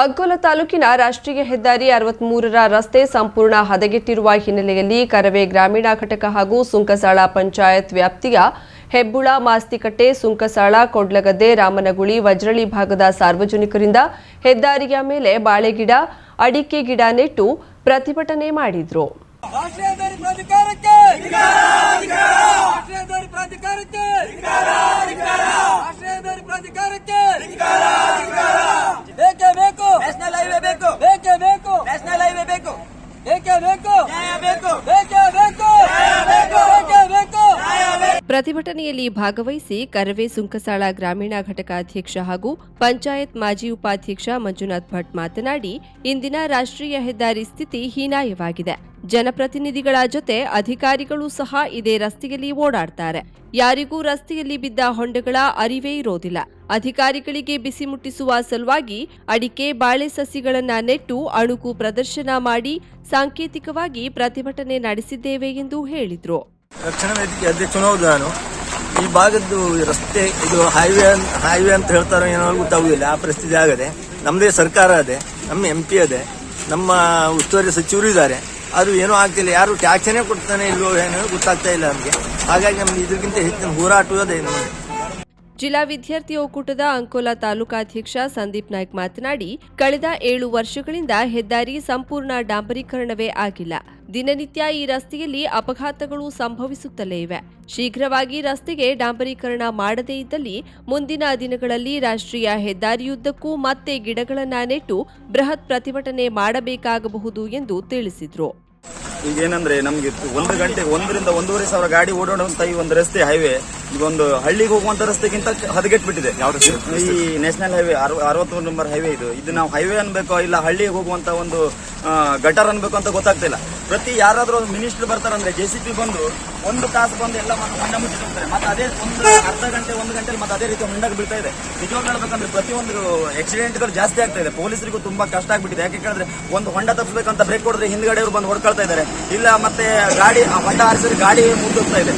ಅಗ್ಗೋಲ ತಾಲೂಕಿನ ರಾಷ್ಟ್ರೀಯ ಹೆದ್ದಾರಿ ಅರವತ್ಮೂರರ ರಸ್ತೆ ಸಂಪೂರ್ಣ ಹದಗೆಟ್ಟಿರುವ ಹಿನ್ನೆಲೆಯಲ್ಲಿ ಕರವೇ ಗ್ರಾಮೀಣ ಘಟಕ ಹಾಗೂ ಸುಂಕಸಾಳ ಪಂಚಾಯತ್ ವ್ಯಾಪ್ತಿಯ ಹೆಬ್ಬುಳ, ಮಾಸ್ತಿಕಟ್ಟೆ, ಸುಂಕಸಾಳ, ಕೊಡ್ಲಗದ್ದೆ, ರಾಮನಗುಳಿ ವಜ್ರಳಿ ಭಾಗದ ಸಾರ್ವಜನಿಕರಿಂದ ಹೆದ್ದಾರಿಯ ಮೇಲೆ ಬಾಳೆಗಿಡ, ಅಡಿಕೆ ಗಿಡ ನೆಟ್ಟು ಪ್ರತಿಭಟನೆ ಮಾಡಿದ್ರು. ರಾಷ್ಟ್ರೀಯ ದಾರಿ ಪ್ರಾಧಿಕಾರಕ್ಕೆ. ರಾಷ್ಟ್ರೀಯ ದಾರಿ ಪ್ರಾಧಿಕಾರಕ್ಕೆ. ರಾಷ್ಟ್ರೀಯ ದಾರಿ ಪ್ರಾಧಿಕಾರಕ್ಕೆ ಬೇಕೇ? ಬೇಕು ನ್ಯಾಷನಲ್ ಹೈವೇ ಬೇಕು. ಬೇಕೇ ಬೇಕು? ನ್ಯಾಷನಲ್ ಹೈವೇ ಬೇಕು. ಬೇಕೇ? ಬೇಕು. ನ್ಯಾಯ ಬೇಕು. ಬೇಕೇ? ಬೇಕು? ಬೇಕೇ ಬೇಕು. ಪ್ರತಿಭಟನೆಯಲ್ಲಿ ಭಾಗವಹಿಸಿ ಕರವೇ ಸುಂಕಸಾಳ ಗ್ರಾಮೀಣ ಘಟಕ ಅಧ್ಯಕ್ಷ ಹಾಗೂ ಪಂಚಾಯತ್ ಮಾಜಿ ಉಪಾಧ್ಯಕ್ಷ ಮಂಜುನಾಥ್ ಭಟ್ ಮಾತನಾಡಿ ಇಂದಿನ ರಾಷ್ಟ್ರೀಯ ಹೆದ್ದಾರಿ ಸ್ಥಿತಿ ಹೀನಾಯವಾಗಿದೆ. ಜನಪ್ರತಿನಿಧಿಗಳ ಜೊತೆ ಅಧಿಕಾರಿಗಳು ಸಹ ಇದೇ ರಸ್ತೆಯಲ್ಲಿ ಓಡಾಡ್ತಾರೆ. ಯಾರಿಗೂ ರಸ್ತೆಯಲ್ಲಿ ಬಿದ್ದ ಹೊಂಡಗಳ ಅರಿವೇ ಇರೋದಿಲ್ಲ. ಅಧಿಕಾರಿಗಳಿಗೆ ಬಿಸಿ ಮುಟ್ಟಿಸುವ ಸಲುವಾಗಿ ಅಡಿಕೆ, ಬಾಳೆ ಸಸಿಗಳನ್ನ ನೆಟ್ಟು ಅಣುಕು ಪ್ರದರ್ಶನ ಮಾಡಿ ಸಾಂಕೇತಿಕವಾಗಿ ಪ್ರತಿಭಟನೆ ನಡೆಸಿದ್ದೇವೆ ಎಂದು ಹೇಳಿದ್ರು. ರಕ್ಷಣಾ ವೇದಿಕೆ ಈ ಭಾಗದ್ದು ರಸ್ತೆ, ಇದು ಹೈವೇ ಹೈವೇ ಅಂತ ಹೇಳ್ತಾರೋ ಏನೋ ಗೊತ್ತಾಗುದಿಲ್ಲ. ಆ ಪರಿಸ್ಥಿತಿ ಆಗದೆ. ನಮ್ಮದೇ ಸರ್ಕಾರ ಅದೇ, ನಮ್ಮ ಎಂ ಪಿ ಅದೇ, ನಮ್ಮ ಉಸ್ತುವಾರಿ ಸಚಿವರು ಇದ್ದಾರೆ. ಅದು ಏನೂ ಆಗ್ತಿಲ್ಲ. ಯಾರು ಟ್ಯಾಕ್ಸನೇ ಕೊಡ್ತಾನೆ ಇಲ್ವೋ ಏನೋ ಗೊತ್ತಾಗ್ತಾ ಇಲ್ಲ ನಮಗೆ. ಹಾಗಾಗಿ ನಮ್ಗೆ ಇದಕ್ಕಿಂತ ಹೆಚ್ಚಿನ ನಮಗೆ ಜಿಲ್ಲಾ ವಿದ್ಯಾರ್ಥಿ ಒಕ್ಕೂಟದ ಅಂಕೋಲಾ ತಾಲೂಕಾಧ್ಯಕ್ಷ ಸಂದೀಪ್ ನಾಯ್ಕ್ ಮಾತನಾಡಿ, ಕಳೆದ ಏಳು ವರ್ಷಗಳಿಂದ ಹೆದ್ದಾರಿ ಸಂಪೂರ್ಣ ಡಾಂಬರೀಕರಣವೇ ಆಗಿಲ್ಲ. ದಿನನಿತ್ಯ ಈ ರಸ್ತೆಯಲ್ಲಿ ಅಪಘಾತಗಳು ಸಂಭವಿಸುತ್ತಲೇ ಇವೆ. ಶೀಘ್ರವಾಗಿ ರಸ್ತೆಗೆ ಡಾಂಬರೀಕರಣ ಮಾಡದೇ ಇದ್ದಲ್ಲಿ ಮುಂದಿನ ದಿನಗಳಲ್ಲಿ ರಾಷ್ಟ್ರೀಯ ಹೆದ್ದಾರಿಯುದ್ದಕ್ಕೂ ಮತ್ತೆ ಗಿಡಗಳನ್ನ ನೆಟ್ಟು ಬೃಹತ್ ಪ್ರತಿಭಟನೆ ಮಾಡಬೇಕಾಗಬಹುದು ಎಂದು ತಿಳಿಸಿದ್ರು. ಈಗ ಏನಂದ್ರೆ ನಮ್ಗೆ ಒಂದು ಗಂಟೆ ಒಂದರಿಂದ ಒಂದೂವರೆ ಸಾವಿರ ಗಾಡಿ ಓಡಾಡುವಂತ ಈ ಒಂದು ರಸ್ತೆ ಹೈವೇ ಈಗ ಒಂದು ಹಳ್ಳಿಗೆ ಹೋಗುವಂತ ರಸ್ತೆಗಿಂತ ಹದಗೆಟ್ಬಿಟ್ಟಿದೆ. ಈ ನ್ಯಾಷನಲ್ ಹೈವೇ ಅರವತ್ತೊಂದು ನಂಬರ್ ಹೈವೇ ಇದು. ಇದು ನಾವು ಹೈವೇ ಅನ್ಬೇಕೋ ಇಲ್ಲ ಹಳ್ಳಿಗೆ ಹೋಗುವಂತ ಒಂದು ಗಟರ್ ಅನ್ಬೇಕು ಅಂತ ಗೊತ್ತಾಗ್ತಿಲ್ಲ. ಪ್ರತಿ ಯಾರಾದ್ರೂ ಒಂದು ಮಿನಿಸ್ಟರ್ ಬರ್ತಾರಂದ್ರೆ ಜೆ ಸಿ ಪಿ ಬಂದು ಒಂದು ತಾಸು ಬಂದು ಎಲ್ಲ ಹೊಂಡ ಮುಚ್ಚಿ ಹೋಗ್ತಾರೆ ಮತ್ತೆ ಅದೇ ಒಂದು ಅರ್ಧ ಗಂಟೆ, ಒಂದು ಗಂಟೆ ಮತ್ತೆ ಅದೇ ರೀತಿ ಹೊಂಡಕ್ಕೆ ಬೀಳ್ತಾ ಇದೆ. ನಿಜವಾಗಿ ಹೇಳ್ಬೇಕಂದ್ರೆ ಪ್ರತಿಯೊಂದು ಆಕ್ಸಿಡೆಂಟ್ಗಳು ಜಾಸ್ತಿ ಆಗ್ತಾ ಇದೆ. ಪೊಲೀಸರಿಗೂ ತುಂಬಾ ಕಷ್ಟ ಆಗ್ಬಿಟ್ಟಿದೆ. ಯಾಕೆ ಕೇಳಿದ್ರೆ ಒಂದು ಹೊಂಡ ತಪ್ಪಿಸ್ಬೇಕಂತ ಬ್ರೇಕ್ ಕೊಡಿದ್ರೆ ಹಿಂದ್ಗಡೆ ಅವ್ರು ಬಂದು ಹೊಡ್ಕೊಳ್ತಾ ಇದ್ದಾರೆ. ಇಲ್ಲ ಮತ್ತೆ ಗಾಡಿ ಆ ಹೊಂಡ ಹಾರಿಸಿದ್ರೆ ಗಾಡಿ ಮುಂದೋಗ್ತಾ ಇದೆ.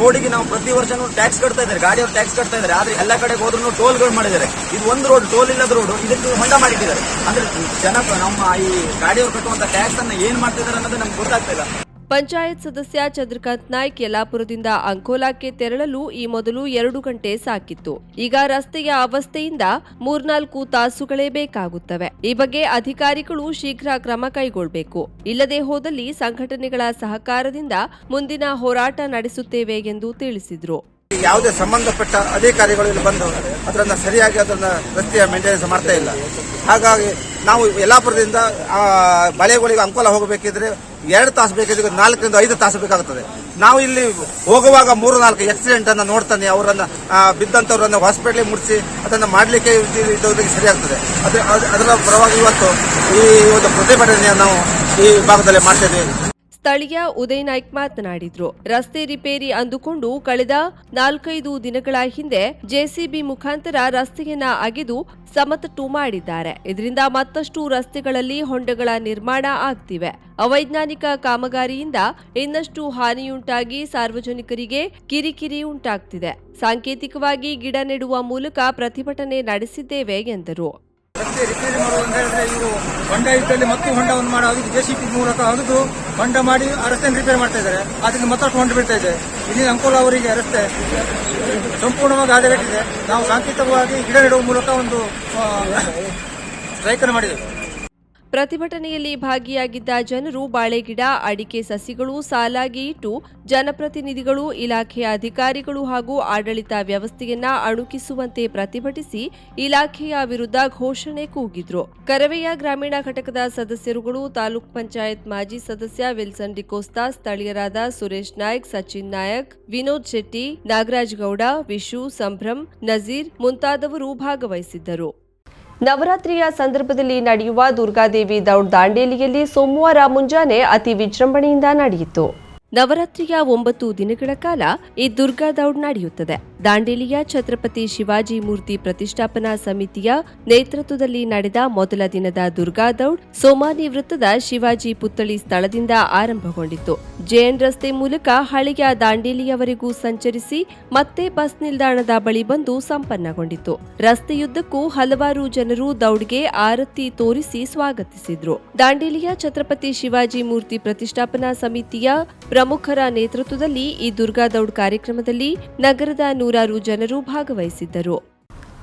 ರೋಡಿಗೆ ನಾವು ಪ್ರತಿ ವರ್ಷನೂ ಟ್ಯಾಕ್ಸ್ ಕಟ್ತಾ ಇದ್ದಾರೆ. ಗಾಡಿಯವ್ರು ಟ್ಯಾಕ್ಸ್ ಕಟ್ತಾ ಇದ್ದಾರೆ. ಆದ್ರೆ ಎಲ್ಲ ಕಡೆ ಹೋದ್ರೂ ಟೋಲ್ಗಳು ಮಾಡಿದ್ದಾರೆ. ಇದು ಒಂದು ರೋಡ್ ಟೋಲ್ ಇಲ್ಲದ ರೋಡ್ ಇದಕ್ಕೆ ಹೊಂಡ ಮಾಡಿದ್ದಾರೆ ಅಂದ್ರೆ ಜನ ನಮ್ಮ ಈ ಗಾಡಿಯವ್ರು ಕಟ್ಟುವಂತ ಟ್ಯಾಕ್ಸ್ ಅನ್ನ ಏನ್ ಮಾಡ್ತಿದ್ದಾರೆ ಅನ್ನೋದು ನಮ್ಗೆ ಗೊತ್ತಾಗ್ತಾ ಇಲ್ಲ. ಪಂಚಾಯತ್ ಸದಸ್ಯ ಚಂದ್ರಕಾಂತ್ ನಾಯ್ಕ್ ಯಲ್ಲಾಪುರದಿಂದ ಅಂಕೋಲಾಕ್ಕೆ ತೆರಳಲು ಈ ಮೊದಲು ಎರಡು ಗಂಟೆ ಸಾಕಿತ್ತು. ಈಗ ರಸ್ತೆಯ ಅವಸ್ಥೆಯಿಂದ ಮೂರ್ನಾಲ್ಕು ತಾಸುಗಳೇ ಬೇಕಾಗುತ್ತವೆ. ಈ ಬಗ್ಗೆ ಅಧಿಕಾರಿಗಳು ಶೀಘ್ರ ಕ್ರಮ ಕೈಗೊಳ್ಳಬೇಕು ಇಲ್ಲದೆ ಹೋದಲ್ಲಿ ಸಂಘಟನೆಗಳ ಸಹಕಾರದಿಂದ ಮುಂದಿನ ಹೋರಾಟ ನಡೆಸುತ್ತೇವೆ ಎಂದು ತಿಳಿಸಿದ್ರು. ಯಾವುದೇ ಸಂಬಂಧಪಟ್ಟ ಅಧಿಕಾರಿಗಳು ಇಲ್ಲಿ ಬಂದು ಅದನ್ನ ಸರಿಯಾಗಿ ಅದನ್ನ ರಸ್ತೆಯ ಮೇಂಟೆನೆನ್ಸ್ ಮಾಡ್ತಾ ಇಲ್ಲ. ಹಾಗಾಗಿ ನಾವು ಯಲ್ಲಾಪುರದಿಂದ ಬಳೆಗಳಿಗೆ ಅಂಕೋಲ ಹೋಗಬೇಕಿದ್ರೆ ಎರಡು ತಾಸು ಬೇಕಿದ್ರೆ ನಾಲ್ಕರಿಂದ ಐದು ತಾಸು ಬೇಕಾಗುತ್ತದೆ. ನಾವು ಇಲ್ಲಿ ಹೋಗುವಾಗ ಮೂರು ನಾಲ್ಕು ಆಕ್ಸಿಡೆಂಟ್ ಅನ್ನ ನೋಡ್ತಾನೆ, ಅವರನ್ನ ಬಿದ್ದಂತವ್ರನ್ನ ಬಿದ್ದಂತವರನ್ನ ಹಾಸ್ಪಿಟಲ್ ಮುಡಿಸಿ ಅದನ್ನ ಮಾಡಲಿಕ್ಕೆ ಇದ್ದವರಿಗೆ ಸರಿಯಾಗ್ತದೆ. ಅದು, ಅದು- ಅದರ ಪರವಾಗಿ ಇವತ್ತು ಈ ಒಂದು ಪ್ರತಿಭಟನೆಯನ್ನು ನಾವು ಈ ಭಾಗದಲ್ಲಿ ಮಾಡ್ತೇವೆ ಸ್ಥಳೀಯ ಉದಯ್ ನಾಯ್ಕ್ ಮಾತನಾಡಿದ್ರು. ರಸ್ತೆ ರಿಪೇರಿ ಅಂದುಕೊಂಡು ಕಳೆದ ನಾಲ್ಕೈದು ದಿನಗಳ ಹಿಂದೆ ಜೆಸಿಬಿ ಮುಖಾಂತರ ರಸ್ತೆಯನ್ನ ಅಗೆದು ಸಮತಟ್ಟು ಮಾಡಿದ್ದಾರೆ. ಇದರಿಂದ ಮತ್ತಷ್ಟು ರಸ್ತೆಗಳಲ್ಲಿ ಹೊಂಡಗಳ ನಿರ್ಮಾಣ ಆಗ್ತಿವೆ. ಅವೈಜ್ಞಾನಿಕ ಕಾಮಗಾರಿಯಿಂದ ಇನ್ನಷ್ಟು ಹಾನಿಯುಂಟಾಗಿ ಸಾರ್ವಜನಿಕರಿಗೆ ಕಿರಿಕಿರಿ ಉಂಟಾಗ್ತಿದೆ. ಸಾಂಕೇತಿಕವಾಗಿ ಗಿಡ ನೆಡುವ ಮೂಲಕ ಪ್ರತಿಭಟನೆ ನಡೆಸಿದ್ದೇವೆ ಎಂದರು. ರಸ್ತೆ ರಿಪೇರಿ ಮಾಡುವಂತ ಹೇಳಿದ್ರೆ ಇವರು ಹೊಂಡ ಇದ್ದಲ್ಲಿ ಮತ್ತೆ ಹೊಂಡವನ್ನು ಮಾಡಿ ಅದಕ್ಕೆ ಜೆಸಿಪಿ ಮೂಲಕ ಅಗದು ಹೊಂಡ ಮಾಡಿ ಆ ರಸ್ತೆಯನ್ನು ರಿಪೇರಿ ಮಾಡ್ತಾ ಇದ್ದಾರೆ. ಅದರಿಂದ ಮತ್ತಷ್ಟು ಹೊಂಡ ಬೀಳ್ತಾ ಇದೆ. ಇಲ್ಲಿ ಅಂಕೋಲ ಅವರಿಗೆ ರಸ್ತೆ ಸಂಪೂರ್ಣವಾಗಿ ಹದಗೆಟ್ಟಿದೆ ನಾವು ಸಾಂಕೇತಿಕವಾಗಿ ಗಿಡ ನೆಡುವ ಮೂಲಕ ಒಂದು ಸ್ಟ್ರೈಕ್ ಅನ್ನು ಮಾಡಿದ್ದೇವೆ. ಪ್ರತಿಭಟನೆಯಲ್ಲಿ ಭಾಗಿಯಾಗಿದ್ದ ಜನರು ಬಾಳೆಗಿಡ, ಅಡಿಕೆ ಸಸಿಗಳು, ಸಾಲಾಗಿ ಇಟ್ಟು ಜನಪ್ರತಿನಿಧಿಗಳು ಇಲಾಖೆಯ ಅಧಿಕಾರಿಗಳು ಹಾಗೂ ಆಡಳಿತ ವ್ಯವಸ್ಥೆಯನ್ನ ಅಣುಕಿಸುವಂತೆ ಪ್ರತಿಭಟಿಸಿ ಇಲಾಖೆಯ ವಿರುದ್ಧ ಘೋಷಣೆ ಕೂಗಿದ್ರು. ಕರವೆಯ ಗ್ರಾಮೀಣ ಘಟಕದ ಸದಸ್ಯರುಗಳು, ತಾಲೂಕ್ ಪಂಚಾಯತ್ ಮಾಜಿ ಸದಸ್ಯ ವಿಲ್ಸನ್ ಡಿಕೋಸ್ತಾ, ಸ್ಥಳೀಯರಾದ ಸುರೇಶ್ ನಾಯ್ಕ್, ಸಚಿನ್ ನಾಯಕ್, ವಿನೋದ್ ಶೆಟ್ಟಿ, ನಾಗರಾಜ್ ಗೌಡ, ವಿಶು, ಸಂಭ್ರಮ್, ನಜೀರ್ ಮುಂತಾದವರು ಭಾಗವಹಿಸಿದ್ದರು. ನವರಾತ್ರಿಯ ಸಂದರ್ಭದಲ್ಲಿ ನಡೆಯುವ ದುರ್ಗಾದೇವಿ ದೌಡ್ ದಾಂಡೇಲಿಯಲ್ಲಿ ಸೋಮವಾರ ಮುಂಜಾನೆ ಅತಿ ವಿಜೃಂಭಣೆಯಿಂದ ನಡೆಯಿತು. ನವರಾತ್ರಿಯ ಒಂಬತ್ತು ದಿನಗಳ ಕಾಲ ಈ ದುರ್ಗಾ ದೌಡ್ ನಡೆಯುತ್ತದೆ. ದಾಂಡೇಲಿಯ ಛತ್ರಪತಿ ಶಿವಾಜಿ ಮೂರ್ತಿ ಪ್ರತಿಷ್ಠಾಪನಾ ಸಮಿತಿಯ ನೇತೃತ್ವದಲ್ಲಿ ನಡೆದ ಮೊದಲ ದಿನದ ದುರ್ಗಾ ದೌಡ್ ಸೋಮಾನಿ ವೃತ್ತದ ಶಿವಾಜಿ ಪುತ್ಥಳಿ ಸ್ಥಳದಿಂದ ಆರಂಭಗೊಂಡಿತು ಜೆಎನ್ ರಸ್ತೆ ಮೂಲಕ ಹಳೆಯ ದಾಂಡೇಲಿಯವರೆಗೂ ಸಂಚರಿಸಿ ಮತ್ತೆ ಬಸ್ ನಿಲ್ದಾಣದ ಬಳಿ ಬಂದು ಸಂಪನ್ನಗೊಂಡಿತು ರಸ್ತೆಯುದ್ದಕ್ಕೂ ಹಲವಾರು ಜನರು ದೌಡ್ಗೆ ಆರತಿ ತೋರಿಸಿ ಸ್ವಾಗತಿಸಿದ್ರು. ದಾಂಡೇಲಿಯ ಛತ್ರಪತಿ ಶಿವಾಜಿ ಮೂರ್ತಿ ಪ್ರತಿಷ್ಠಾಪನಾ ಸಮಿತಿಯ ಪ್ರಮುಖರ ನೇತೃತ್ವದಲ್ಲಿ ಈ ದುರ್ಗಾ ದೌಡ್ ಕಾರ್ಯಕ್ರಮದಲ್ಲಿ ನಗರದ ನೂರಾರು ಜನರು ಭಾಗವಹಿಸಿದ್ದರು.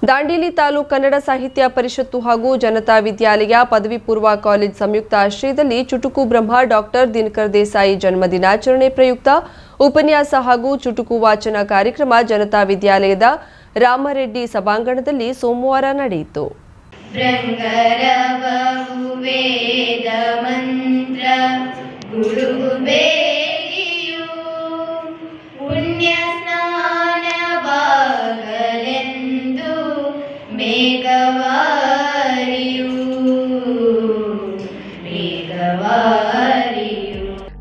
ದಾಂಡೇಲಿ ತಾಲೂಕು ಕನ್ನಡ ಸಾಹಿತ್ಯ ಪರಿಷತ್ತು ಹಾಗೂ ಜನತಾ ವಿದ್ಯಾಲಯ ಪದವಿ ಪೂರ್ವ ಕಾಲೇಜ್ ಸಂಯುಕ್ತ ಆಶ್ರಯದಲ್ಲಿ ಚುಟುಕು ಬ್ರಹ್ಮ ಡಾಕ್ಟರ್ ದಿನಕರ್ ದೇಸಾಯಿ ಜನ್ಮದಿನಾಚರಣೆ ಪ್ರಯುಕ್ತ ಉಪನ್ಯಾಸ ಹಾಗೂ ಚುಟುಕು ವಾಚನ ಕಾರ್ಯಕ್ರಮ ಜನತಾ ವಿದ್ಯಾಲಯದ ರಾಮರೆಡ್ಡಿ ಸಭಾಂಗಣದಲ್ಲಿ ಸೋಮವಾರ ನಡೆಯಿತು. ಮಂತ್ರ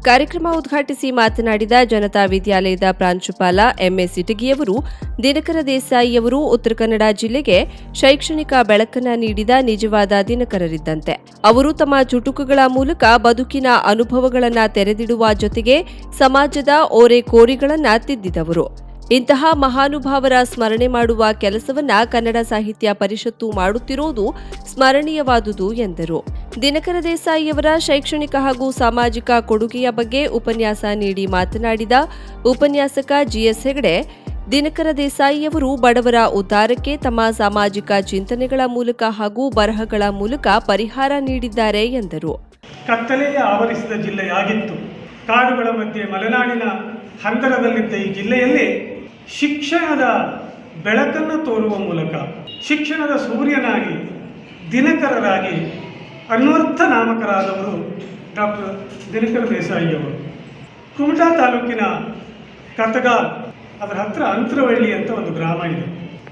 ಕಾರ್ಯಕ್ರಮ ಉದ್ಘಾಟಿಸಿ ಮಾತನಾಡಿದ ಜನತಾ ವಿದ್ಯಾಲಯದ ಪ್ರಾಂಶುಪಾಲ ಎಂಎಸ್ ಸಿಟಗಿಯವರು, ದಿನಕರ ದೇಸಾಯಿಯವರು ಉತ್ತರ ಕನ್ನಡ ಜಿಲ್ಲೆಗೆ ಶೈಕ್ಷಣಿಕ ಬೆಳಕನ್ನ ನೀಡಿದ ನಿಜವಾದ ದಿನಕರರಿದ್ದಂತೆ. ಅವರು ತಮ್ಮ ಚುಟುಕುಗಳ ಮೂಲಕ ಬದುಕಿನ ಅನುಭವಗಳನ್ನು ತೆರೆದಿಡುವ ಜೊತೆಗೆ ಸಮಾಜದ ಓರೆ ಕೋರಿಗಳನ್ನು ತಿದ್ದಿದವರು. ಇಂತಹ ಮಹಾನುಭಾವರ ಸ್ಮರಣೆ ಮಾಡುವ ಕೆಲಸವನ್ನ ಕನ್ನಡ ಸಾಹಿತ್ಯ ಪರಿಷತ್ತು ಮಾಡುತ್ತಿರುವುದು ಸ್ಮರಣೀಯವಾದುದು ಎಂದರು. ದಿನಕರ ದೇಸಾಯಿಯವರ ಶೈಕ್ಷಣಿಕ ಹಾಗೂ ಸಾಮಾಜಿಕ ಕೊಡುಗೆಯ ಬಗ್ಗೆ ಉಪನ್ಯಾಸ ನೀಡಿ ಮಾತನಾಡಿದ ಉಪನ್ಯಾಸಕ ಜಿಎಸ್ ಹೆಗಡೆ, ದಿನಕರ ದೇಸಾಯಿಯವರು ಬಡವರ ಉದ್ಧಾರಕ್ಕೆ ತಮ್ಮ ಸಾಮಾಜಿಕ ಚಿಂತನೆಗಳ ಮೂಲಕ ಹಾಗೂ ಬರಹಗಳ ಮೂಲಕ ಪರಿಹಾರ ನೀಡಿದ್ದಾರೆ ಎಂದರು. ಕತ್ತಲೆಯ ಆವರಿಸಿದ ಜಿಲ್ಲೆಯಾಗಿತ್ತು. ಕಾಡುಗಳ ಮಧ್ಯೆ ಮಲೆನಾಡಿನ ಹಂದರದಲ್ಲಿದ್ದ ಈ ಜಿಲ್ಲೆಯಲ್ಲಿ ಶಿಕ್ಷಣದ ಬೆಳಕನ್ನು ತೋರುವ ಮೂಲಕ ಶಿಕ್ಷಣದ ಸೂರ್ಯನಾಗಿ, ದಿನಕರರಾಗಿ ಅನ್ವರ್ಥ ನಾಮಕರಾದವರು ಡಾಕ್ಟರ್ ದಿನಕರ ದೇಸಾಯಿಯವರು. ಕುಮಟಾ ತಾಲೂಕಿನ ಕತಗಾಲ್ ಅದರ ಹತ್ರ ಅಂತರವಳ್ಳಿ ಅಂತ ಒಂದು ಗ್ರಾಮ ಇದೆ.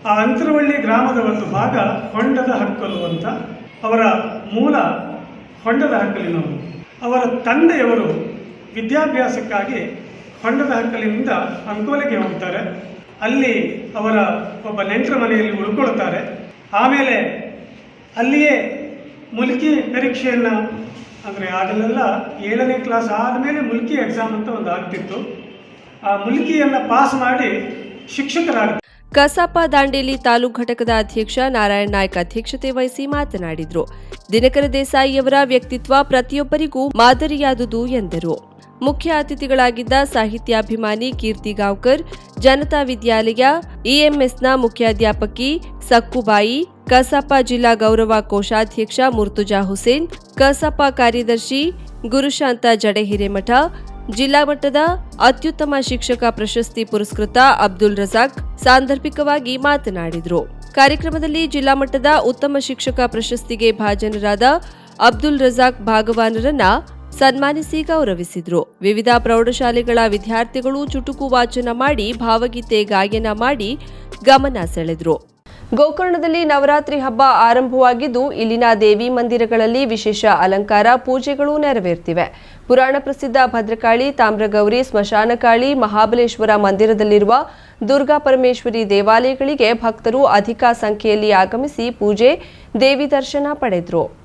ಆ ಅಂತರವಳ್ಳಿ ಗ್ರಾಮದ ಒಂದು ಭಾಗ ಹೊಂಡದ ಹಕ್ಕಲು ಅಂತ ಅವರ ಮೂಲ ಹೊಂಡದ ಹಕ್ಕಲಿನವರು ಅವರ ತಂದೆಯವರು ವಿದ್ಯಾಭ್ಯಾಸಕ್ಕಾಗಿ ಹೊಂಡದ ಹಕ್ಕಲಿನಿಂದ ಅಂಕೋಲೆಗೆ ಹೋಗ್ತಾರೆ. ಅಲ್ಲಿ ಅವರ ಒಬ್ಬ ನೆಂಟರ ಮನೆಯಲ್ಲಿ ಉಳ್ಕೊಳ್ತಾರೆ. ಆಮೇಲೆ ಅಲ್ಲಿಯೇ ಮುಲ್ಕಿ ಪರೀಕ್ಷೆಯನ್ನು, ಅಂದರೆ ಆಗಲೆಲ್ಲ ಏಳನೇ ಕ್ಲಾಸ್ ಆದಮೇಲೆ ಮುಲ್ಕಿ ಎಕ್ಸಾಮ್ ಅಂತ ಒಂದು ಆಗ್ತಿತ್ತು. ಆ ಮುಲ್ಕಿಯನ್ನು ಪಾಸ್ ಮಾಡಿ ಶಿಕ್ಷಕರಾಗ್ತಾರೆ ಕಸಾಪ ದಾಂಡೇಲಿ ತಾಲೂಕ್ ಘಟಕದ ಅಧ್ಯಕ್ಷ ನಾರಾಯಣ ನಾಯ್ಕ ಅಧ್ಯಕ್ಷತೆ ವಹಿಸಿ ಮಾತನಾಡಿದರು. ದಿನಕರ ದೇಸಾಯಿಯವರ ವ್ಯಕ್ತಿತ್ವ ಪ್ರತಿಯೊಬ್ಬರಿಗೂ ಮಾದರಿಯಾದುದು ಎಂದರು. ಮುಖ್ಯ ಅತಿಥಿಗಳಾಗಿದ್ದ ಸಾಹಿತ್ಯಾಭಿಮಾನಿ ಕೀರ್ತಿ ಗಾವ್ಕರ್, ಜನತಾ ವಿದ್ಯಾಲಯ, ಇಎಂಎಸ್ನ ಮುಖ್ಯಾಧ್ಯಾಪಕಿ ಸಕ್ಕುಬಾಯಿ, ಕಸಾಪ ಜಿಲ್ಲಾ ಗೌರವ ಕೋಶಾಧ್ಯಕ್ಷ ಮುರ್ತುಜಾ ಹುಸೇನ್, ಕಸಾಪ ಕಾರ್ಯದರ್ಶಿ ಗುರುಶಾಂತ ಜಡೆ ಹಿರೇಮಠ ಜಿಲ್ಲಾ ಮಟ್ಟದ ಅತ್ಯುತ್ತಮ ಶಿಕ್ಷಕ ಪ್ರಶಸ್ತಿ ಪುರಸ್ಕೃತ ಅಬ್ದುಲ್ ರಜಾಕ್ ಸಾಂದರ್ಭಿಕವಾಗಿ ಮಾತನಾಡಿದರು. ಕಾರ್ಯಕ್ರಮದಲ್ಲಿ ಜಿಲ್ಲಾ ಮಟ್ಟದ ಉತ್ತಮ ಶಿಕ್ಷಕ ಪ್ರಶಸ್ತಿಗೆ ಭಾಜನರಾದ ಅಬ್ದುಲ್ ರಜಾಕ್ ಭಾಗವಾನರನ್ನ ಸನ್ಮಾನಿಸಿ ಗೌರವಿಸಿದರು. ವಿವಿಧ ಪ್ರೌಢಶಾಲೆಗಳ ವಿದ್ಯಾರ್ಥಿಗಳು ಚುಟುಕು ವಾಚನ ಮಾಡಿ, ಭಾವಗೀತೆ ಗಾಯನ ಮಾಡಿ ಗಮನ ಸೆಳೆದ್ರು. ಗೋಕರ್ಣದಲ್ಲಿ ನವರಾತ್ರಿ ಹಬ್ಬ ಆರಂಭವಾಗಿದ್ದು, ಇಲ್ಲಿನ ದೇವಿ ಮಂದಿರಗಳಲ್ಲಿ ವಿಶೇಷ ಅಲಂಕಾರ, ಪೂಜೆಗಳು ನೆರವೇರ್ತಿವೆ. ಪುರಾಣ ಪ್ರಸಿದ್ಧ ಭದ್ರಕಾಳಿ, ತಾಮ್ರಗೌರಿ, ಸ್ಮಶಾನಕಾಳಿ, ಮಹಾಬಲೇಶ್ವರ ಮಂದಿರದಲ್ಲಿರುವ ದುರ್ಗಾ ಪರಮೇಶ್ವರಿ ದೇವಾಲಯಗಳಿಗೆ ಭಕ್ತರು ಅಧಿಕ ಸಂಖ್ಯೆಯಲ್ಲಿ ಆಗಮಿಸಿ ಪೂಜೆ, ದೇವಿ ದರ್ಶನ ಪಡೆದ್ರು.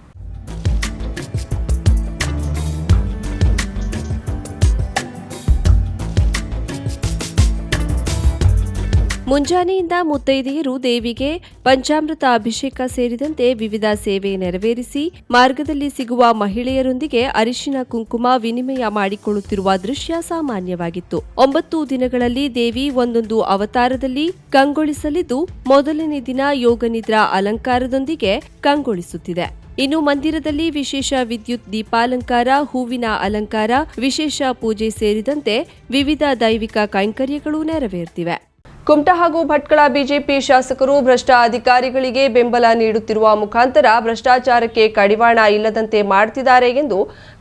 ಮುಂಜಾನೆಯಿಂದ ಮುತ್ತೈದೆಯರು ದೇವಿಗೆ ಪಂಚಾಮೃತ ಅಭಿಷೇಕ ಸೇರಿದಂತೆ ವಿವಿಧ ಸೇವೆ ನೆರವೇರಿಸಿ ಮಾರ್ಗದಲ್ಲಿ ಸಿಗುವ ಮಹಿಳೆಯರೊಂದಿಗೆ ಅರಿಶಿನ ಕುಂಕುಮ ವಿನಿಮಯ ಮಾಡಿಕೊಳ್ಳುತ್ತಿರುವ ದೃಶ್ಯ ಸಾಮಾನ್ಯವಾಗಿತ್ತು. ಒಂಬತ್ತು ದಿನಗಳಲ್ಲಿ ದೇವಿ ಒಂದೊಂದು ಅವತಾರದಲ್ಲಿ ಕಂಗೊಳಿಸಲಿದ್ದು, ಮೊದಲನೇ ದಿನ ಯೋಗನಿದ್ರಾ ಅಲಂಕಾರದೊಂದಿಗೆ ಕಂಗೊಳಿಸುತ್ತಿದೆ. ಇನ್ನು ಮಂದಿರದಲ್ಲಿ ವಿಶೇಷ ವಿದ್ಯುತ್ ದೀಪಾಲಂಕಾರ, ಹೂವಿನ ಅಲಂಕಾರ, ವಿಶೇಷ ಪೂಜೆ ಸೇರಿದಂತೆ ವಿವಿಧ ದೈವಿಕ ಕೈಂಕರ್ಯಗಳು ನೆರವೇರ್ತಿವೆ. ಕುಮಟಾ ಹಾಗೂ ಭಟ್ಕಳ ಬಿಜೆಪಿ ಶಾಸಕರು ಭ್ರಷ್ಟ ಅಧಿಕಾರಿಗಳಿಗೆ ಬೆಂಬಲ ನೀಡುತ್ತಿರುವ ಮುಖಾಂತರ ಭ್ರಷ್ಟಾಚಾರಕ್ಕೆ ಕಡಿವಾಣ ಇಲ್ಲದಂತೆ ಮಾಡುತ್ತಿದ್ದಾರೆ ಎಂದು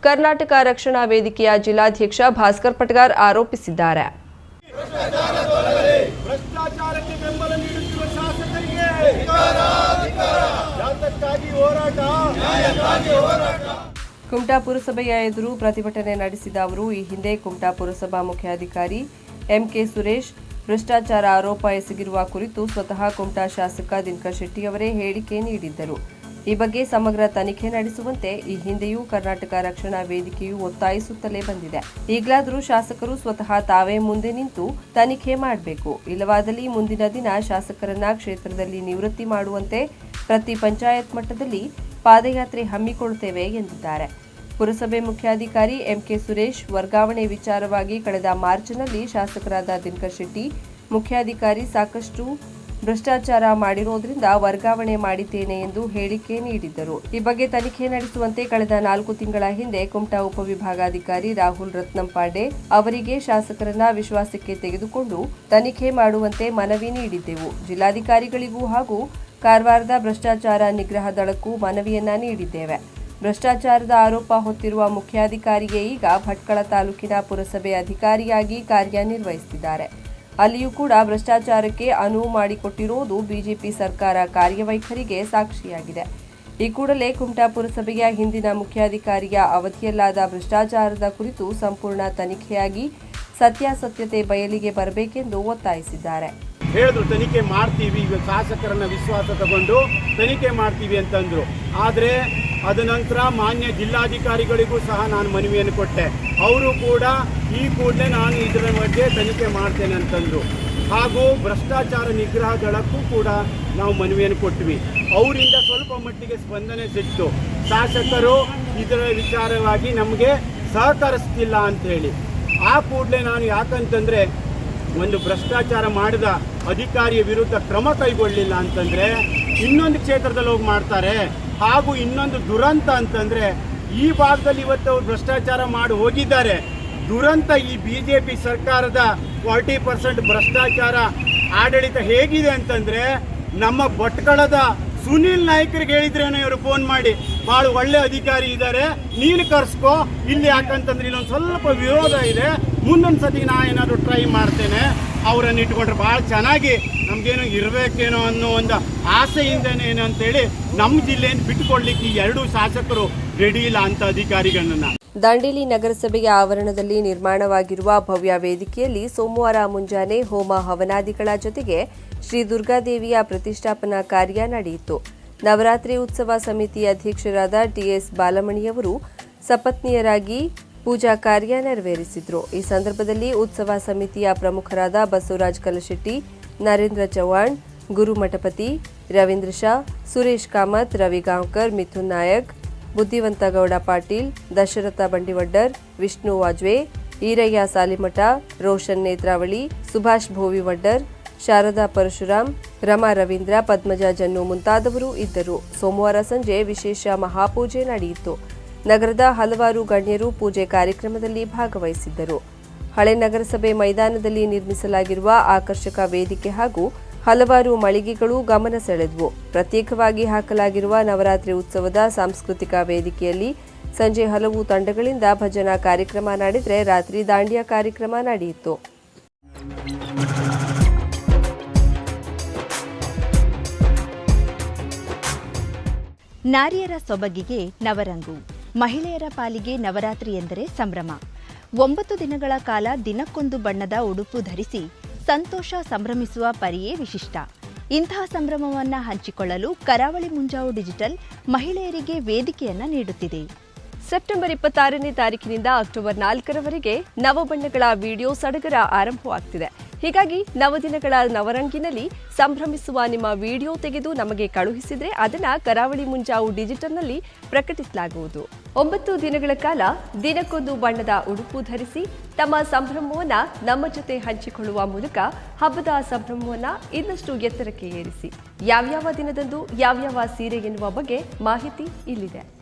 ಕರ್ನಾಟಕ ರಕ್ಷಣಾ ವೇದಿಕೆಯ ಜಿಲ್ಲಾಧ್ಯಕ್ಷ ಭಾಸ್ಕರ್ ಪಟ್ಗಾರ್ ಆರೋಪಿಸಿದ್ದಾರೆ. ಕುಮಟಾ ಪುರಸಭೆಯ ಎದುರು ಪ್ರತಿಭಟನೆ ನಡೆಸಿದ ಅವರು ಈ ಹಿಂದೆ ಕುಮಟಾ ಪುರಸಭಾ ಮುಖ್ಯಾಧಿಕಾರಿ ಎಂಕೆ ಸುರೇಶ್ ಭ್ರಷ್ಟಾಚಾರ ಆರೋಪ ಎಸಗಿರುವ ಕುರಿತು ಸ್ವತಃ ಕುಮಟಾ ಶಾಸಕ ದಿನಕರ್ ಶೆಟ್ಟಿಯವರೇ ಹೇಳಿಕೆ ನೀಡಿದ್ದರು. ಈ ಬಗ್ಗೆ ಸಮಗ್ರ ತನಿಖೆ ನಡೆಸುವಂತೆ ಈ ಹಿಂದೆಯೂ ಕರ್ನಾಟಕ ರಕ್ಷಣಾ ವೇದಿಕೆಯು ಒತ್ತಾಯಿಸುತ್ತಲೇ ಬಂದಿದೆ. ಈಗಲಾದರೂ ಶಾಸಕರು ಸ್ವತಃ ತಾವೇ ಮುಂದೆ ನಿಂತು ತನಿಖೆ ಮಾಡಬೇಕು. ಇಲ್ಲವಾದಲ್ಲಿ ಮುಂದಿನ ದಿನ ಶಾಸಕರನ್ನ ಕ್ಷೇತ್ರದಲ್ಲಿ ನಿವೃತ್ತಿ ಮಾಡುವಂತೆ ಪ್ರತಿ ಪಂಚಾಯತ್ ಮಟ್ಟದಲ್ಲಿ ಪಾದಯಾತ್ರೆ ಹಮ್ಮಿಕೊಳ್ಳುತ್ತೇವೆ ಎಂದಿದ್ದಾರೆ. ಪುರಸಭೆ ಮುಖ್ಯಾಧಿಕಾರಿ ಎಂಕೆ ಸುರೇಶ್ ವರ್ಗಾವಣೆ ವಿಚಾರವಾಗಿ ಕಳೆದ ಮಾರ್ಚ್ನಲ್ಲಿ ಶಾಸಕರಾದ ದಿನಕರ್ ಶೆಟ್ಟಿ ಮುಖ್ಯಾಧಿಕಾರಿ ಸಾಕಷ್ಟು ಭ್ರಷ್ಟಾಚಾರ ಮಾಡಿರೋದ್ರಿಂದ ವರ್ಗಾವಣೆ ಮಾಡಿದ್ದೇನೆ ಎಂದು ಹೇಳಿಕೆ ನೀಡಿದ್ದರು. ಈ ಬಗ್ಗೆ ತನಿಖೆ ನಡೆಸುವಂತೆ ಕಳೆದ ನಾಲ್ಕು ತಿಂಗಳ ಹಿಂದೆ ಕುಮಟಾ ಉಪವಿಭಾಗಾಧಿಕಾರಿ ರಾಹುಲ್ ರತ್ನಂಪಾಂಡೆ ಅವರಿಗೆ ಶಾಸಕರನ್ನ ವಿಶ್ವಾಸಕ್ಕೆ ತೆಗೆದುಕೊಂಡು ತನಿಖೆ ಮಾಡುವಂತೆ ಮನವಿ ನೀಡಿದ್ದೆವು. ಜಿಲ್ಲಾಧಿಕಾರಿಗಳಿಗೂ ಹಾಗೂ ಕಾರವಾರದ ಭ್ರಷ್ಟಾಚಾರ ನಿಗ್ರಹ ದಳಕ್ಕೂ ಮನವಿಯನ್ನ ನೀಡಿದ್ದೇವೆ. ಭ್ರಷ್ಟಾಚಾರದ ಆರೋಪ ಹೊತ್ತಿರುವ ಮುಖ್ಯಾಧಿಕಾರಿಗೆ ಈಗ ಭಟ್ಕಳ ತಾಲೂಕಿನ ಪುರಸಭೆ ಅಧಿಕಾರಿಯಾಗಿ ಕಾರ್ಯನಿರ್ವಹಿಸುತ್ತಿದ್ದಾರೆ. ಅಲ್ಲಿಯೂ ಕೂಡ ಭ್ರಷ್ಟಾಚಾರಕ್ಕೆ ಅನುವು ಮಾಡಿಕೊಟ್ಟಿರುವುದು ಬಿಜೆಪಿ ಸರ್ಕಾರ ಕಾರ್ಯವೈಖರಿಗೆ ಸಾಕ್ಷಿಯಾಗಿದೆ. ಈ ಕೂಡಲೇ ಕುಮಟಾ ಪುರಸಭೆಯ ಹಿಂದಿನ ಮುಖ್ಯಾಧಿಕಾರಿಯ ಅವಧಿಯಲ್ಲಾದ ಭ್ರಷ್ಟಾಚಾರದ ಕುರಿತು ಸಂಪೂರ್ಣ ತನಿಖೆಯಾಗಿ ಸತ್ಯಾಸತ್ಯತೆ ಬಯಲಿಗೆ ಬರಬೇಕೆಂದು ಒತ್ತಾಯಿಸಿದ್ದಾರೆ. ಹೇಳಿದ್ರು, ತನಿಖೆ ಮಾಡ್ತೀವಿ. ಈಗ ಶಾಸಕರನ್ನ ವಿಶ್ವಾಸ ತಗೊಂಡು ತನಿಖೆ ಮಾಡ್ತೀವಿ ಅಂತಂದ್ರು. ಆದರೆ ಅದ ನಂತರ ಮಾನ್ಯ ಜಿಲ್ಲಾಧಿಕಾರಿಗಳಿಗೂ ಸಹ ನಾನು ಮನವಿಯನ್ನು ಕೊಟ್ಟೆ. ಅವರು ಕೂಡ ಈ ಕೂಡಲೇ ನಾನು ಇದರ ಬಗ್ಗೆ ತನಿಖೆ ಮಾಡ್ತೇನೆ ಅಂತಂದ್ರು. ಹಾಗೂ ಭ್ರಷ್ಟಾಚಾರ ನಿಗ್ರಹ ದಳಕ್ಕೂ ಕೂಡ ನಾವು ಮನವಿಯನ್ನು ಕೊಟ್ವಿ. ಅವರಿಂದ ಸ್ವಲ್ಪ ಮಟ್ಟಿಗೆ ಸ್ಪಂದನೆ ಸಿಕ್ತು. ಶಾಸಕರು ಇದರ ವಿಚಾರವಾಗಿ ನಮಗೆ ಸಹಕರಿಸ್ತಿಲ್ಲ ಅಂತ ಹೇಳಿ. ಆ ಕೂಡಲೇ ನಾನು ಯಾಕಂತಂದ್ರೆ ಒಂದು ಭ್ರಷ್ಟಾಚಾರ ಮಾಡಿದ ಅಧಿಕಾರಿಯ ವಿರುದ್ಧ ಕ್ರಮ ಕೈಗೊಳ್ಳಿಲ್ಲ ಅಂತಂದರೆ ಇನ್ನೊಂದು ಕ್ಷೇತ್ರದಲ್ಲಿ ಹೋಗಿ ಮಾಡ್ತಾರೆ ಹಾಗೂ ಇನ್ನೊಂದು ದುರಂತ ಅಂತಂದರೆ ಈ ಭಾಗದಲ್ಲಿ ಇವತ್ತು ಅವರು ಭ್ರಷ್ಟಾಚಾರ ಮಾಡಿ ಹೋಗಿದ್ದಾರೆ. ದುರಂತ ಈ ಬಿ ಜೆ ಪಿ ಸರ್ಕಾರದ ಫಾರ್ಟಿ ಪರ್ಸೆಂಟ್ ಭ್ರಷ್ಟಾಚಾರ ಆಡಳಿತ ಹೇಗಿದೆ ಅಂತಂದರೆ ನಮ್ಮ ಭಟ್ಕಳದ ಸುನಿಲ್ ನಾಯ್ಕರಿಗೆ ಹೇಳಿದ್ರೇನೋ ಇವರು ಫೋನ್ ಮಾಡಿ ಭಾಳ ಒಳ್ಳೆ ಅಧಿಕಾರಿ ಇದ್ದಾರೆ ನೀನು ಕರ್ಸ್ಕೋ, ಇಲ್ಲಿ ಯಾಕಂತಂದ್ರೆ ಇಲ್ಲೊಂದು ಸ್ವಲ್ಪ ವಿರೋಧ ಇದೆ ಮುಂದೊಂದು ಸತಿ ನಾ ಏನಾದರೂ ಟ್ರೈ ಮಾಡ್ತೇನೆ, ಅವರನ್ನು ಇಟ್ಕೊಂಡ್ರೆ ಭಾಳ ಚೆನ್ನಾಗಿ ನಮಗೇನೋ ಇರಬೇಕೇನೋ ಅನ್ನೋ ಒಂದು ಆಸೆಯಿಂದನೇ ಏನು ಅಂತೇಳಿ ನಮ್ಮ ಜಿಲ್ಲೆಯನ್ನು ಬಿಟ್ಟುಕೊಡ್ಲಿಕ್ಕೆ ಈ ಎರಡೂ ಶಾಸಕರು ರೆಡಿ ಇಲ್ಲ ಅಂತ ಅಧಿಕಾರಿಗಳನ್ನ. ದಾಂಡೇಲಿ ನಗರಸಭೆಯ ಆವರಣದಲ್ಲಿ ನಿರ್ಮಾಣವಾಗಿರುವ ಭವ್ಯ ವೇದಿಕೆಯಲ್ಲಿ ಸೋಮವಾರ ಮುಂಜಾನೆ ಹೋಮ ಹವನಾದಿಗಳ ಜೊತೆಗೆ ಶ್ರೀ ದುರ್ಗಾದೇವಿಯ ಪ್ರತಿಷ್ಠಾಪನಾ ಕಾರ್ಯ ನಡೆಯಿತು. ನವರಾತ್ರಿ ಉತ್ಸವ ಸಮಿತಿ ಅಧ್ಯಕ್ಷರಾದ ಟಿಎಸ್ ಬಾಲಮಣಿಯವರು ಸಪತ್ನಿಯರಾಗಿ ಪೂಜಾ ಕಾರ್ಯ ನೆರವೇರಿಸಿದ್ರು. ಈ ಸಂದರ್ಭದಲ್ಲಿ ಉತ್ಸವ ಸಮಿತಿಯ ಪ್ರಮುಖರಾದ ಬಸವರಾಜ್ ಕಲಶೆಟ್ಟಿ, ನರೇಂದ್ರ ಚವ್ಹಾಣ್ ಗುರುಮಠಪತಿ ರವೀಂದ್ರ ಶಾ, ಸುರೇಶ್ ಕಾಮತ್, ರವಿ ಗಾಂವ್ಕರ್, ಮಿಥುನ್ ನಾಯಕ್, ಬುದ್ಧಿವಂತ ಗೌಡ ಪಾಟೀಲ್, ದಶರಥ ಬಂಡಿವಡ್ಡರ್, ವಿಷ್ಣು ವಾಜ್ವೆ, ಈರಯ್ಯ ಸಾಲಿಮಠ, ರೋಷನ್ ನೇತ್ರಾವಳಿ, ಸುಭಾಷ್ ಭೋವಿವಡ್ಡರ್, ಶಾರದಾ ಪರಶುರಾಮ್, ರಮಾ ರವೀಂದ್ರ, ಪದ್ಮಜ ಜನ್ನು ಮುಂತಾದವರು ಇದ್ದರು. ಸೋಮವಾರ ಸಂಜೆ ವಿಶೇಷ ಮಹಾಪೂಜೆ ನಡೆಯಿತು. ನಗರದ ಹಲವಾರು ಗಣ್ಯರು ಪೂಜೆ ಕಾರ್ಯಕ್ರಮದಲ್ಲಿ ಭಾಗವಹಿಸಿದ್ದರು. ಹಳೆ ನಗರಸಭೆ ಮೈದಾನದಲ್ಲಿ ನಿರ್ಮಿಸಲಾಗಿರುವ ಆಕರ್ಷಕ ವೇದಿಕೆ ಹಾಗೂ ಹಲವಾರು ಮಳಿಗೆಗಳು ಗಮನ ಸೆಳೆದವು. ಪ್ರತ್ಯೇಕವಾಗಿ ಹಾಕಲಾಗಿರುವ ನವರಾತ್ರಿ ಉತ್ಸವದ ಸಾಂಸ್ಕೃತಿಕ ವೇದಿಕೆಯಲ್ಲಿ ಸಂಜೆ ಹಲವು ತಂಡಗಳಿಂದ ಭಜನಾ ಕಾರ್ಯಕ್ರಮ ನಡೆದರೆ ರಾತ್ರಿ ದಾಂಡಿಯಾ ಕಾರ್ಯಕ್ರಮ ನಡೆಯಿತು. ನಾರಿಯರ ಸೊಬಗಿಗೆ ನವರಂಗು. ಮಹಿಳೆಯರ ಪಾಲಿಗೆ ನವರಾತ್ರಿ ಎಂದರೆ ಸಂಭ್ರಮ. ಒಂಬತ್ತು ದಿನಗಳ ಕಾಲ ದಿನಕ್ಕೊಂದು ಬಣ್ಣದ ಉಡುಪು ಧರಿಸಿ ಸಂತೋಷ ಸಂಭ್ರಮಿಸುವ ಪರಿಯೇ ವಿಶಿಷ್ಟ. ಇಂತಹ ಸಂಭ್ರಮವನ್ನ ಹಂಚಿಕೊಳ್ಳಲು ಕರಾವಳಿ ಮುಂಜಾವು ಡಿಜಿಟಲ್ ಮಹಿಳೆಯರಿಗೆ ವೇದಿಕೆಯನ್ನ ನೀಡುತ್ತಿದೆ. ಸೆಪ್ಟೆಂಬರ್ ಇಪ್ಪತ್ತಾರನೇ ತಾರೀಕಿನಿಂದ ಅಕ್ಟೋಬರ್ ನಾಲ್ಕರವರೆಗೆ ನವಬಣ್ಣಗಳ ವಿಡಿಯೋ ಸಡಗರ ಆರಂಭವಾಗ್ತಿದೆ. ಹೀಗಾಗಿ ನವದಿನಗಳ ನವರಂಗಿನಲ್ಲಿ ಸಂಭ್ರಮಿಸುವ ನಿಮ್ಮ ವಿಡಿಯೋ ತೆಗೆದು ನಮಗೆ ಕಳುಹಿಸಿದ್ರೆ ಅದನ್ನ ಕರಾವಳಿ ಮುಂಜಾವು ಡಿಜಿಟಲ್ನಲ್ಲಿ ಪ್ರಕಟಿಸಲಾಗುವುದು. ಒಂಬತ್ತು ದಿನಗಳ ಕಾಲ ದಿನಕ್ಕೊಂದು ಬಣ್ಣದ ಉಡುಪು ಧರಿಸಿ ತಮ್ಮ ಸಂಭ್ರಮವನ್ನ ನಮ್ಮ ಜೊತೆ ಹಂಚಿಕೊಳ್ಳುವ ಮೂಲಕ ಹಬ್ಬದ ಸಂಭ್ರಮವನ್ನ ಇನ್ನಷ್ಟು ಎತ್ತರಕ್ಕೆ ಏರಿಸಿ. ಯಾವ್ಯಾವ ದಿನದಂದು ಯಾವ್ಯಾವ ಸೀರೆ ಎನ್ನುವ ಬಗ್ಗೆ ಮಾಹಿತಿ ಇಲ್ಲಿದೆ.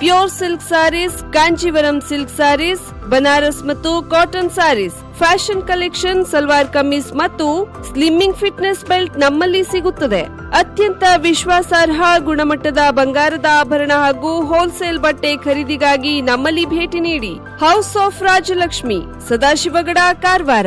pure silk saris, Kanjeevaram silk saris, Banaras ಮತ್ತು cotton saris. Fashion collection, salwar kameez ಮತ್ತು ಸ್ಲಿಮ್ಮಿಂಗ್ ಫಿಟ್ನೆಸ್ ಬೆಲ್ಟ್ ನಮ್ಮಲ್ಲಿ ಸಿಗುತ್ತದೆ. ಅತ್ಯಂತ ವಿಶ್ವಾಸಾರ್ಹ ಗುಣಮಟ್ಟದ ಬಂಗಾರದ ಆಭರಣ ಹಾಗೂ ಹೋಲ್ಸೇಲ್ ಬಟ್ಟೆ ಖರೀದಿಗಾಗಿ ನಮ್ಮಲ್ಲಿ ಭೇಟಿ ನೀಡಿ. House of Rajalakshmi, Sadashivgad, Karwar.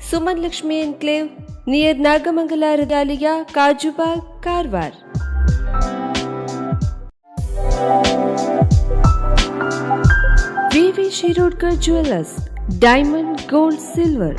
Suman Lakshmi Enclave near Nagamangala Radalaya, Kajubag, Karwar. V V Shirodkar jewellers diamond gold silver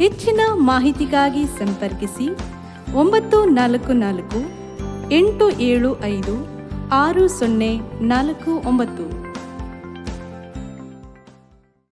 ಹೆಚ್ಚಿನ ಮಾಹಿತಿಗಾಗಿ ಸಂಪರ್ಕಿಸಿ ಒಂಬತ್ತು ನಾಲ್ಕು ನಾಲ್ಕು ಎಂಟು ಏಳು ಐದು ಆರು ಸೊನ್ನೆ ನಾಲ್ಕು ಒಂಬತ್ತು.